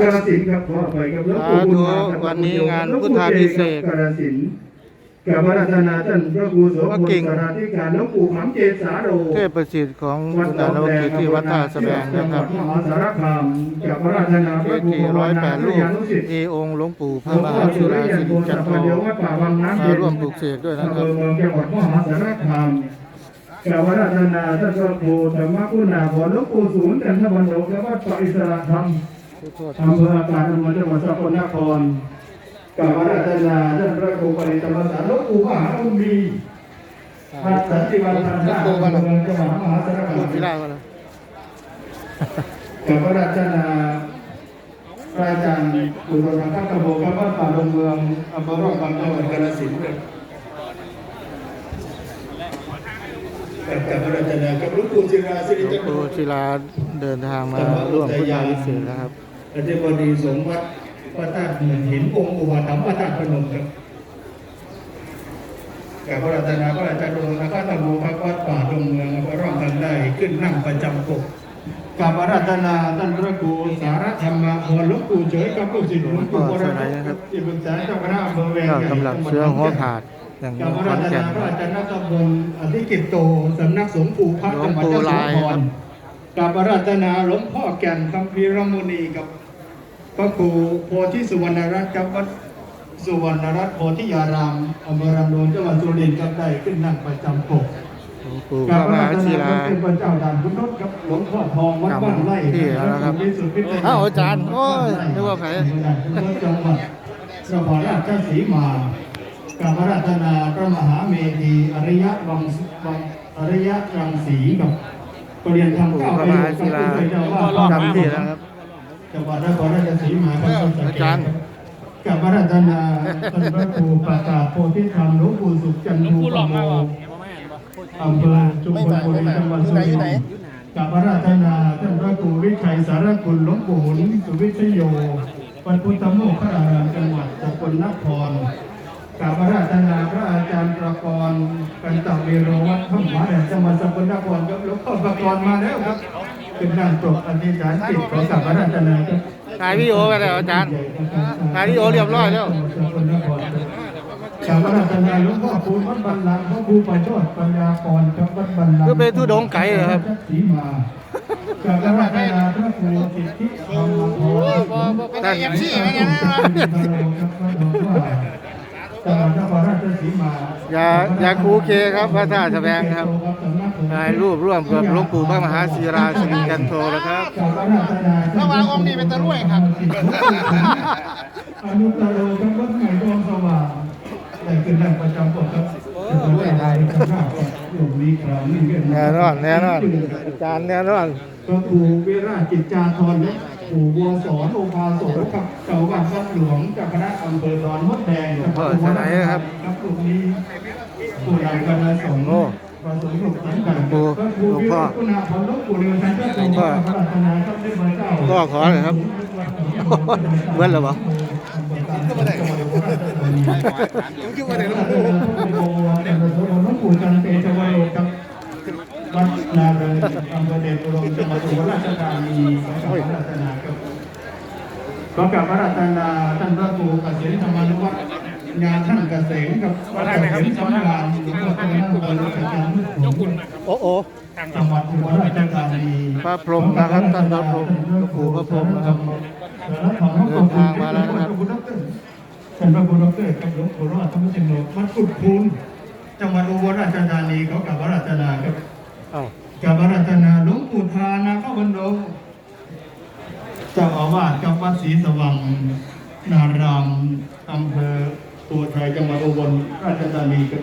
กาฬสินครับขออภัยครับหลวงปู่บุญมาสาธุวันนี้งานพุทธาภิเษกกาฬสินกับพระราชนาท่านพระครูโสพพระลกิ่งสาราธิการหลวงปู่ขำเจสาโรเทพประสิทธิ์ของคุณอนุกิจที่วัดท่าสแบงนะครับมหาสารคามกับพระราชนาพเกระครูร้อยแปดวิรูทปยานุสิตเอองค์หลวงปู่พระมหาสุรายันสิริจันโทพะเดียววัดป่าวังน้ำมาเย็นร่วมปลูกเสกด้วยนะครับเมืองจังหวัดมหาสารคามกับพระราชนาท่านพระครูธรรมคุณาภรณ์หลวงปู่ศูนย์จันทบันโดและวัดป่าอิสระธรรม อำเภอการอำเภอจังหวัดสกลนครกับพระราชนาท่านพระครูปริธรรมสารหลวงปู่มหาอุมีพระสันติวันพันธะอำเภอเมืองจังหวัดมหาสารคามกับพระราชนาพระอาจารย์อุดมรัตน์กระโบกับวัดป่าดงเมืองอำเภอร่องกำจังหวัดกาฬสินธุ์กับกับพระราชนากับหลวงปู่ศิราสิริหลวจังกรปู่ศิลาเดินทางมาร่วมพุทธาภิเษกนะครับ อธิบดีสมวัดพระธาตุเงินหินองค์อุปถัมภ์พระธาตุพนมครับกับพระราชนาพระราชาโรงนะครับตะโมครับวัดป่าดงเมืองก็ร่องกันได้ขึ้นนั่งประจำปกกับพระราชนาท่านพระครูสารธรรมพรหลวงปู่เฉยกับลูกศิษย์หลวงปู่วรชัยครับที่ปรึกษาเจ้าคณะอำเภอแวงก็ใหญ่กำลังเชื้อหัวขาดอย่างกับพระขอรานแก่นาพระอาจารย์นักบลอธิกิตโตสำนักสงฆ์ปู่พระจังหวัดยะโสธรกับพระราชนาหลวงพ่อแก่นคำพีรมุนีกับ พระครูโพธิสุวรรณรัตน์ครับวัดสุวรรณรัตน์โพธิยารามอำเภอรำโนนจังหวัดสุรินทร์ครับได้ขึ้นนั่งประจำปกหลวงปู่พกราระบมพระหาราชศินาลาเป็นพระเจ้าด่านคุณนศครับหลวงพ่อทองวัดบ้านไร่ที่แล้วครับวิสุทธิพิทยอ้าวอาจารย์โอ้ยนึกว่าใครจังหวัดนครราชสีมากับพระราชนาพระมหาเมธีอริยะวังวังอริยะรังสีกับปรริยนธรรมปู่เก้าพระปีมหาศิลากับผู้ช่วยเจ้าว่าจำที่แล้วครับ จังหวัดนครราชสีมาครับอาจารย์กับพระราชนาท่านพระครูประกาศโพธิธรรมหลวงปู่สุขจันทูปโมอำเภอจุมพลบุรีจังหวัดสุรินทร์กับพระราชนาท่านพระครูวิชัยสารกุลหลวงปู่หนสุวิทโยวัดพุทธโมกขารามจังหวัดสกลนครกับพระราชนาพระอาจารย์ประกรณ์กันตเวโรวัดพระมหาแดนจังหวัดสกลนครครับหลวงพ่อประกรณ์มาแล้วครับ เป็นนั่งปรกอธิษฐานจิตของกับพระราชนาครับถ่ายวิดีโอไปแล้วอาจารย์ถ่ายวิดีโอเรียบร้อยแล้วชาวราชนาหลวงพ่อคูณวัดบันลังก์พระครูประโชดปัญญากรครับวัดบันลังก์คือไปทุดงไกลเหรอครับสีมาชาวราชนาพระครูสิทธิธรรมโพธิ์ท่านจังหวัดนครราชสีมา อ ย่าอย่าคูเคครับพระธาตุแสดงครับถ่ายรูปร่วมกับหลวงปู่พระมหาศิราสิริจันโทนะครับระหว่างองค์นี้เป็นตะรุ่ยครับอนุตตรโลครับวัดใหม่ดวงสว่างได้ขึ้นนั่งประจำปกครับด้วยได้ครับหลวงนี้ครับนี่เรื่องแน่นอนแน่นอนอาจารย์แน่นอนพระครูเวราชจิตจาธร และปู่บัวสอนโอภาโสครับเจ้าวัดวัดหลวงเจ้าคณะอำเภอดอนมดแดงพ่อสไลด์นะครับครับตรงนี้ผู้นำคณะสงฆ์โอ้ประสงค์สุขสันต์กันหลวงปู่พระครูหลวงวิพ่อรัตคุณาภรณ์หลวงปู่เรืองชัยเจ้าหลวงพ่อพระราชนาครับได้มาเจ้าก็ขอเลยครับเว้นเหรอวะคิดว่าไหนหลวงปู่หลวงปู่จันเตช วัดนาเรนอำเภอเดชอุดมจังหวัดอุบลราชธานีขอกับพระราชนาครับขอกราบพระราชนาท่านพระครูเกษมธรรมานุวัฒน์งานท่านเกษมกับวัดเกษมสำราญหลวงพ่อพระนั่งบรมราชการทุกขุนโอ้โอ้จังหวัดอุบลราชธานีพระพรหมนะครับท่านพระพรหมหลวงปู่พระพรหมนะครับเดินทางมาแล้วนะครับท่านพระครูดอกเตอรกับหลวงปู่รอดธรรมจิโนวัดกุดคูนจังหวัดอุบลราชธานีเขากราบพระราชนาครับ กับพระราชนาหลวงปู่ทานาเข้าบรรโดเจ้าอาวาสกับวัดศรีสว่างนารามอำเภอตัวไทยจังหวัดอุบลราชธานีครับ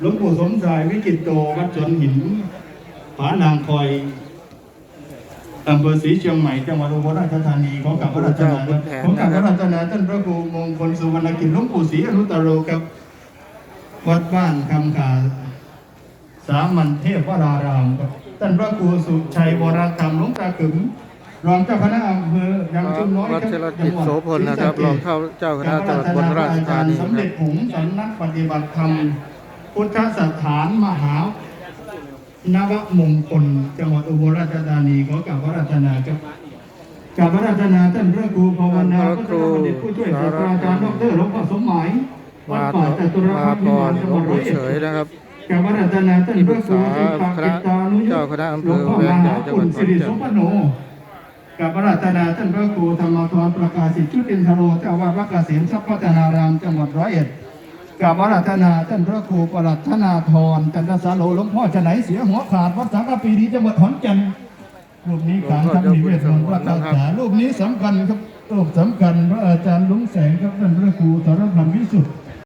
หลวงปู่สมชายวิจิตโตวัดสวนหินผานางคอยอำเภอศรีเชียงใหม่จังหวัดอุบลราชธานีขอกราบพระราชนาขอกราบพระราชนาท่านพระครูมงคลสุวรรณกิจหลวงปู่ศรีอนุตตโรครับ วัดบ้านคำขา สามัญเทพวรารามครับท่านพระครูสุชัยวรธรรมหลวงตาขึมรองเจ้าคณะอำเภอยังชุมน้อยวัดเชลจิตโสพลนะครับ รองเข้าเจ้าคณะจังหวัดอุบลราชธานีสมครัเด็บจผงสำนักปฏิบัติธรรม พุทธสถานมหานวมงคลจังหวัดอุบลราชธานีขอกราบพระราชนาครับกราบพระราชนาท่านพระครูภาวผู้ช่วยศาสตราจารย์ดรหลวงพ่อสมหมายวัดป่าจตุรมาพักพษ์รจังหลหววังดร้อปู่ยเอ็เฉดยนะครับกรรมรัตนา ท่านพระครูจิตปากิตานุยุทเจ้าคณะอำเภอหลวงพ่อมหาคุณสิริสมปโนกรรมรัตนาท่านพระครูธรรมทรประกาศสิจุตินทโรเจ้าอาวาสวัดเกษมทรัพย์พัฒนารามจังหวัดร้อยเอ็ดกรรมรัตนาท่านพระครูประหลัดธนาธรจันทสาโลหลวงพ่อจะไหนเสียหัวขาดวัดสังกะปีดีจังหวัดขอนแก่นรูปนี้ขานทำนิเวศมนต์พระกาษารูปนี้สำคัญครับรูปสำคัญพระอาจารย์ลุงแสงครับท่านพระครูสารพันวิสุทธิ์